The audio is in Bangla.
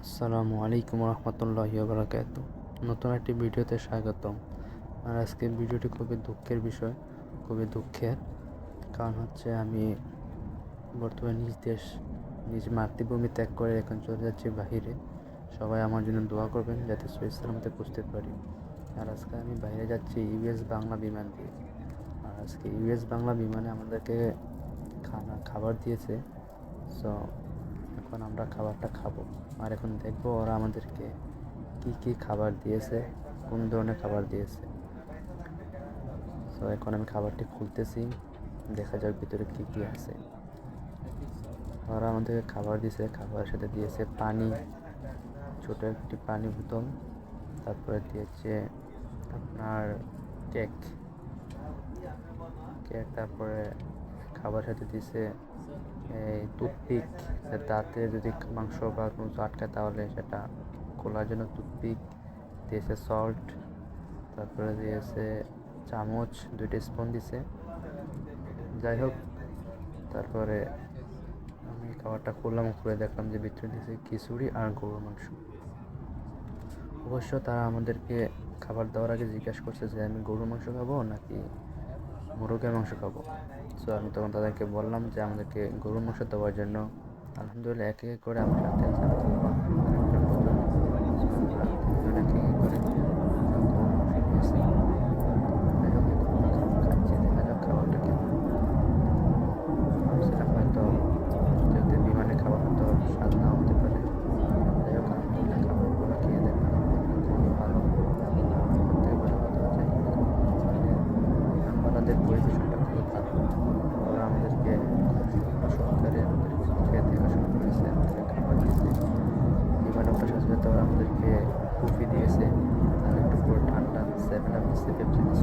আসসালামু আলাইকুম রহমতুল্লাহি বারাকাত নতুন একটি ভিডিওতে স্বাগতম। আর আজকে ভিডিওটি খুবই দুঃখের বিষয়, খুবই দুঃখের। কারণ হচ্ছে আমি বর্তমানে নিজ দেশ, নিজ মাতৃভূমি ত্যাগ করে এখন চলে যাচ্ছি বাহিরে। সবাই আমার জন্য দোয়া করবেন যাতে সহি সালামতে পুষতে পারি। আর আজকে আমি বাইরে যাচ্ছি ইউএস বাংলা বিমান দিয়ে। আর আজকে ইউএস বাংলা বিমানে আমাদেরকে খানা, খাবার দিয়েছে। সো এখন আমরা খাবারটা খাব। আর এখন দেখব ওরা আমাদেরকে কি কি খাবার দিয়েছে, কোন ধরনের খাবার দিয়েছে। তো এখন আমি খাবারটি খুলতেছি, দেখা যাক ভিতরে কি কি আছে। ওরা আমাদেরকে খাবার দিয়েছে, খাবারের সাথে দিয়েছে পানি, ছোট একটি পানি বোতল, তারপরে দিয়েছে আপনার কেক। কেক, তারপরে খাবার সাথে দিয়েছে টুথপিক দাঁতে যদি মাংস বা কোনো কিছু আটকায় তাহলে সেটা খোলার জন্য টুথপিক, দিয়েছে সল্ট তারপরে দিয়েছে চামচ, দুইটা স্পুন দিছে। যাই হোক, তারপরে আমি খাবারটা খুললাম, খুলে দেখলাম যে ভিতরে দিয়েছে খিচুড়ি আর গরুর মাংস। অবশ্য তারা আমাদেরকে খাবার দেওয়ার আগে জিজ্ঞাসা করছে যে আমি গরুর মাংস খাব নাকি মুরগের মাংস খাব সো আমি তখন তাদেরকে বললাম যে আমাদেরকে গরুর মাংস দেওয়ার জন্য আলহামদুলিল্লাহ এক এক করে আমার সাথে আছে আমার বাবা আর একটা বোন। So, আমরা তিনজন এক এক করে গরুর মাংস নিয়েছি যাই হোক এখন আমরা খাবার খাচ্ছি দেখা যাক খাবারটা কেমন ভাবছিলাম হয়তো যেহেতু বিমানে খাবার হয়তো স্বাদ নাও হতে পারে যাই হোক আলহামদুলিল্লাহ খাবারগুলো খেয়ে দেখলাম খুবই ভালো প্রত্যেক ভালো কথা হচ্ছে বিমানবালাদের পরিবেশনটা খুবই ভালো ওরা আমাদেরকে সরকারে আমাদের খেয়ে দেখাশোনা করেছে, আমাদের খাবার দিয়েছে বিমান ওঠার সাথে তো ওরা আমাদেরকে কফি দিয়েছে, আর একটু পুরো ঠান্ডা সেভেন আপ দিচ্ছে পেপসি